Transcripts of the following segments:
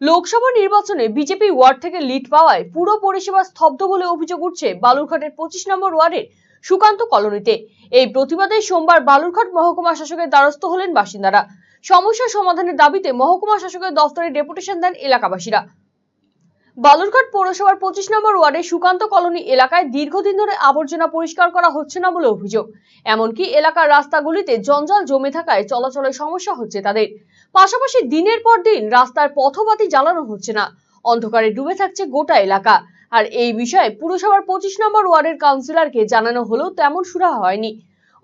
লোকসভা নির্বাচনে BJP word থেকে lead পাওয়ায় পুরো পরিষেবা স্তব্ধ বলে অভিযোগ উঠছে বালুরঘাটের পঁচিশ নম্বর ওয়ার্ডের সুকান্ত কলোনিতে। এই প্রতিবাদে সোমবার বালুরঘাট মহকুমা শাসকের দ্বারস্থ হলেন বাসিন্দারা। সমস্যা সমাধানের দাবিতে মহকুমা শাসকের দফতরে ডেপুটেশন দেন এলাকাবাসীরা। বালুরঘাট পৌরসভার পঁচিশ নম্বর ওয়ার্ডে সুকান্ত কলোনি এলাকায় দীর্ঘদিন ধরে আবর্জনা পরিষ্কার করা হচ্ছে না বলে অভিযোগ। এমনকি এলাকার রাস্তাগুলিতে জঞ্জাল জমে থাকায় চলাচলের সমস্যা হচ্ছে তাদের। পাশাপাশি দিনের পর দিন রাস্তার পথবাতি জ্বালানো হচ্ছে না। অন্ধকারে ডুবে থাকছে গোটা এলাকা। আর এই বিষয়ে পুরসভার পঁচিশ নম্বর ওয়ার্ডের কাউন্সিলরকে জানানো হলেও তেমন সুরাহা হয়নি।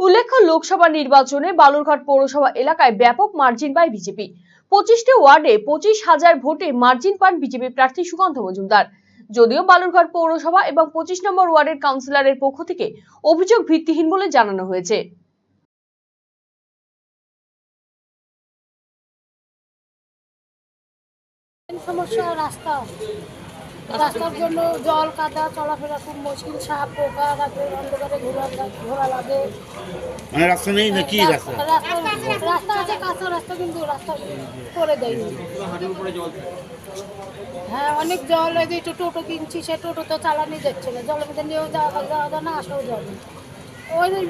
উল্লেখ্য, লোকসভা নির্বাচনে বালুরঘাট পৌরসভা এলাকায় ব্যাপক মার্জিন পায় বিজেপি। পঁচিশটি ওয়ার্ডে পঁচিশ হাজার ভোটে মার্জিন পান বিজেপি প্রার্থী সুকান্ত মজুমদার। যদিও বালুরঘাট পৌরসভা এবং পঁচিশ নম্বর ওয়ার্ডের কাউন্সিলরের পক্ষ থেকে অভিযোগ ভিত্তিহীন বলে জানানো হয়েছে। সমস্যা রাস্তা। রাস্তার জন্য জল কাদা চলাফেরা খুব মুশকিল সাপ পোকা রাতে অন্ধকারে ঘোরা ঘোরা লাগে। মানে রাস্তা নেই নাকি রাস্তা রাস্তা? আছে কাঁচা রাস্তা কিন্তু রাস্তা করে দেয়নি হ্যাঁ অনেক জল এই যে টোটো কিনছি সে টোটো তো চালানি যাচ্ছে না। জলের মধ্যে নিয়েও যাওয়া যাওয়া যায় না আসাও যাবে ওই যে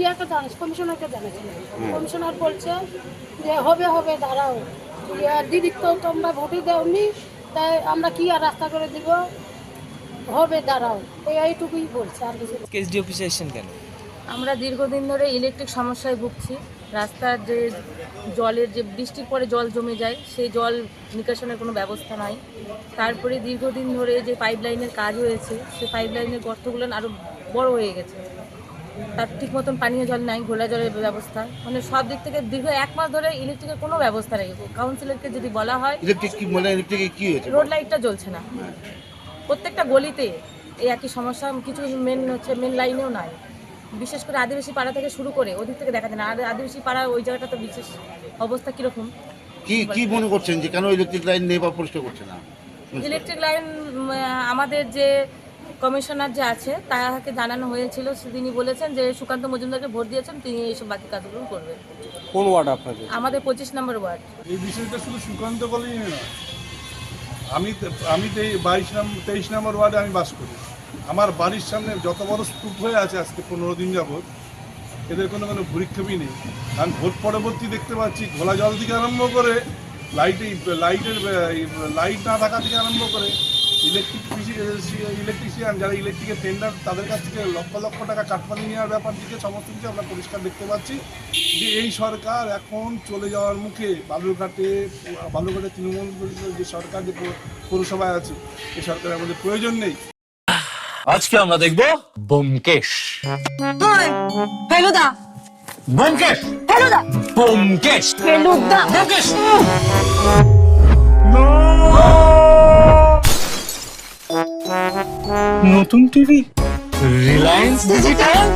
ইয়েকে জানিস কমিশনারকে জানিয়েছিল কমিশনার বলছে যে হবে হবে দাঁড়াও। ইয়ে, দিদি তো তোমরা ভোটই দেওনি তাই আমরা কি আর রাস্তা করে দিব? হবে দাঁড়াও। এইটুকুই বলছে আর কিছু কেসডি অফিসে এসেছেন কেন? আমরা দীর্ঘদিন ধরে ইলেকট্রিক সমস্যায় ভুগছি। রাস্তার যে জলের যে বৃষ্টির পরে জল জমে যায় সেই জল নিকাশনের কোনো ব্যবস্থা নাই। তারপরে দীর্ঘদিন ধরে যে পাইপ লাইনের কাজ হয়েছে সেই পাইপ লাইনের গর্তগুলো আরও বড় হয়ে গেছে। তার ঠিক মতন পানীয় জল নাই ঘোলা জলের ব্যবস্থা। মানে সব দিক থেকে দীর্ঘ এক মাস ধরে ইলেকট্রিকের কোনো ব্যবস্থা নেই। কাউন্সিলরকে যদি বলা হয় ইলেকট্রিক কি মানে ইলেকট্রিক কি হয়েছে? রোড লাইটটা জ্বলছে না। প্রত্যেকটা গলিতে এই একই সমস্যা কিছু মেন হচ্ছে মেন লাইনেও নাই। বিশেষ করে আদিবাসী পাড়া থেকে শুরু করে ওদিক থেকে দেখা যায় না। আর আদিবাসী পাড়া ওই জায়গাটা তো বিশেষ অবস্থা কীরকম? কি কি মনে করছেন যে কেন ইলেকট্রিক লাইন নেই বা পরিষ্কার করছে না? ইলেকট্রিক লাইন আমাদের যে কমিশনার যে আছে তাকে জানানো হয়েছিল। তিনি বলেছেন যে সুকান্ত মজুমদারকে ভোট দিয়েছেন তিনি এইসব বাকি কাজগুলো করবেন। কোন ওয়ার্ড আপনাদের? আমাদের পঁচিশ নম্বর ওয়ার্ড। এই বিষয়টা শুধু সুকান্ত কলেজে নয়। আমি আমি তেই- বাইশ নম্বর তেইশ নম্বর ওয়ার্ডে আমি বাস করি। আমার বাড়ির সামনে যত বড় স্তূপ হয়ে আছে আজকে পনেরো দিন যাবৎ এদের কোনো কোনো ভূরিক্ষেপই নেই। কারণ ভোট পরবর্তী দেখতে পাচ্ছি ঘোলা জল থেকে আরম্ভ করে লাইটে লাইটের লাইট না থাকা থেকে আরম্ভ করে ইলেকট্রিক ইলেকট্রিশিয়ান যারা ইলেকট্রিকের টেন্ডার তাদের কাছ থেকে লক্ষ লক্ষ টাকা কাটপানি নেওয়ার ব্যাপার দিকে সমস্ত কিছু আমরা পরিষ্কার দেখতে পাচ্ছি যে এই সরকার এখন চলে যাওয়ার মুখে বালুরঘাটে বালুরঘাটে তৃণমূল যে সরকার যে পৌরসভায় আছে এই সরকারের আমাদের প্রয়োজন নেই। আজকে আমরা দেখব বোমকেশ। ফেলুদা। বোমকেশ! ফেলুদা। বোমকেশ! ফেলুদা। বোমকেশ! নতুন টিভি? রিলায়েন্স ডিজিটাল